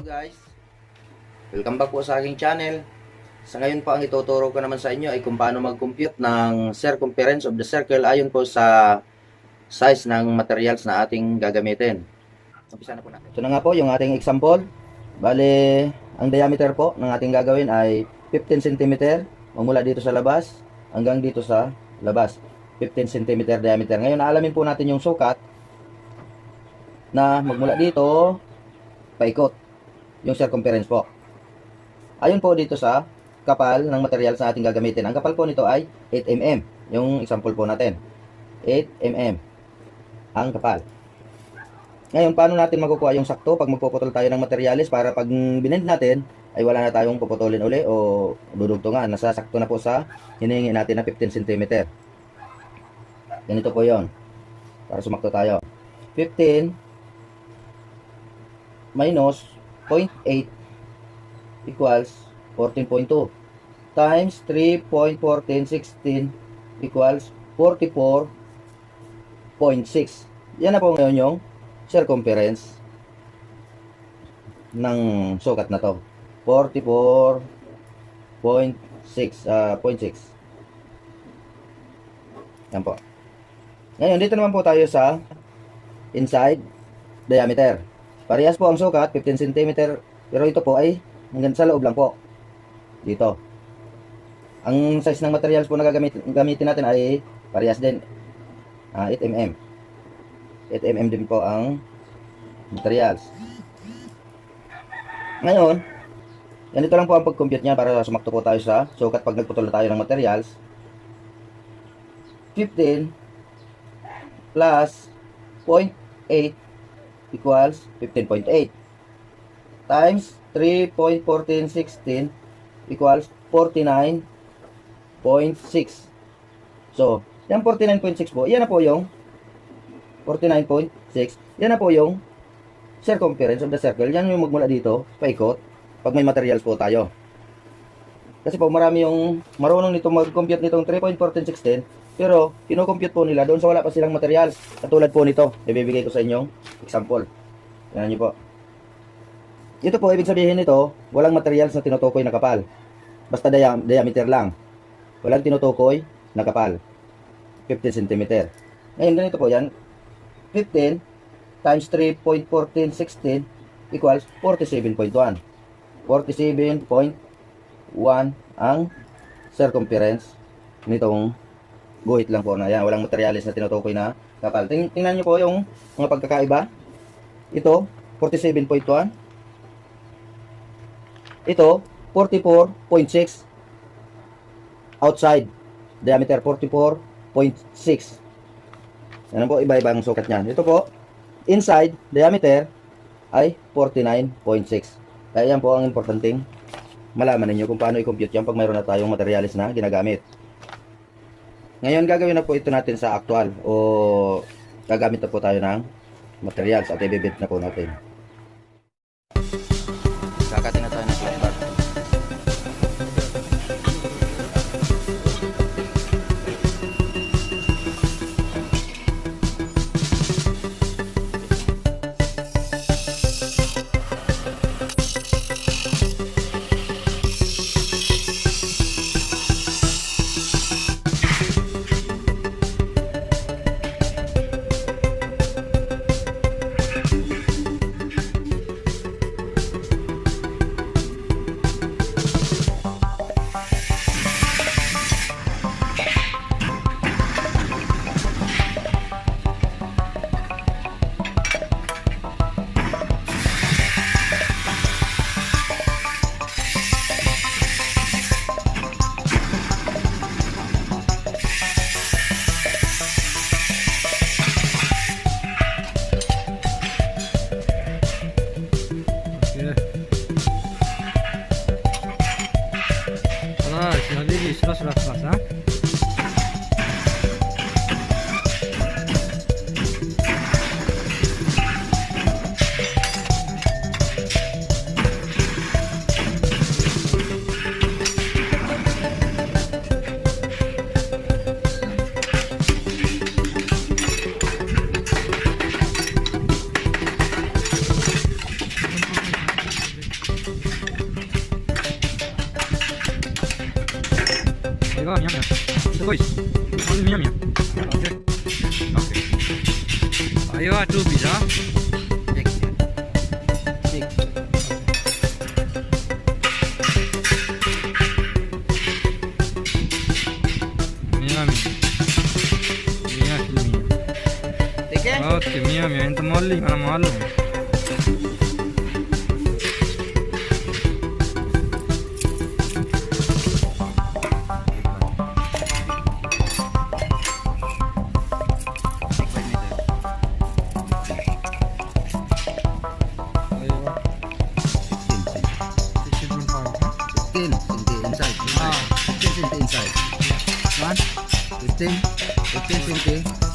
guys. Welcome back po sa aking channel. Sa ngayon po ang ituturo ko naman sa inyo ay kung paano mag-compute ng circumference of the circle ayon po sa size ng materials na ating gagamitin. Umpisa na po natin. Ito na nga po yung ating example. Bale ang diameter po ng ating gagawin ay 15 cm magmula dito sa labas hanggang dito sa labas. 15 cm diameter. Ngayon alamin po natin yung sukat na magmula dito paikot yung circumference po. Ayon po dito sa kapal ng materials na ating gagamitin. Ang kapal po nito ay 8 mm. Yung example po natin. 8 mm ang kapal. Ngayon, paano natin makukuha yung sakto pag magpuputol tayo ng materials para pag binend natin ay wala na tayong puputulin uli o dudugtungan. Nasasakto na po sa hinihingi natin na 15 cm. Ganito po yon Para sumakto tayo. 15 minus 0.8 equals 14.2 times 3.1416 equals 44.6 yan na po ngayon yung circumference ng sukat na to. 44.6 ah 0.6 yan po. Ngayon dito naman po tayo sa inside diameter Parehas po ang sukat, 15 cm. Pero ito po ay hanggang sa loob lang po. Dito. Ang size ng materials po na gagamit, gamitin natin ay parehas din. Ah, 8 mm. 8 mm din po ang materials. Ngayon, ganito lang po ang pag-compute niya para sumakto po tayo sa sukat pag nagputol na tayo ng materials. 15 plus 0.8 equals 15.8 times 3.1416 equals 49.6 so yan 49.6 po yan na po yung 49.6 yan na po yung circumference of the circle. Yan yung magmula dito paikot pag may materials po tayo kasi po marami yung marunong nito mag-compute nitong 3.1416 pero, kinocompute po nila doon sa wala pa silang materials. Katulad po nito, ibibigay ko sa inyong example. Yan nyo po. Ito po, ibig sabihin nito, walang materials na tinutukoy na kapal. Basta diam diameter lang. Walang tinutukoy na kapal. 15 cm. Ngayon, ganito po yan. 15 times 3.1416 equals 47.1. 47.1 ang circumference nitong guhit lang po na yan. Walang materialis na tinutukoy na kapal. Ting tingnan nyo po yung mga pagkakaiba. Ito, 47.1. Ito, 44.6. Outside, diameter 44.6. Yan po, iba-iba ang sukat niyan. Ito po, inside, diameter ay 49.6. Kaya yan po ang importanting malaman ninyo kung paano i-compute yan pag mayroon na tayong materialis na ginagamit. Ngayon gagawin na po ito natin sa actual o gagamit na po tayo ng materials at ibibit na po natin. 연예기 싫어 싫어 싫어 싫어 va, mira, mira. ¿Dónde vais? ¿Dónde mira, mira? Ok. Ahí va, tú, mira. Mira, mira. ¿De qué? Ok, mira, mira, entra. 15 cm inside. inside. Oh. 15 cm inside. One. 15. 15 cm.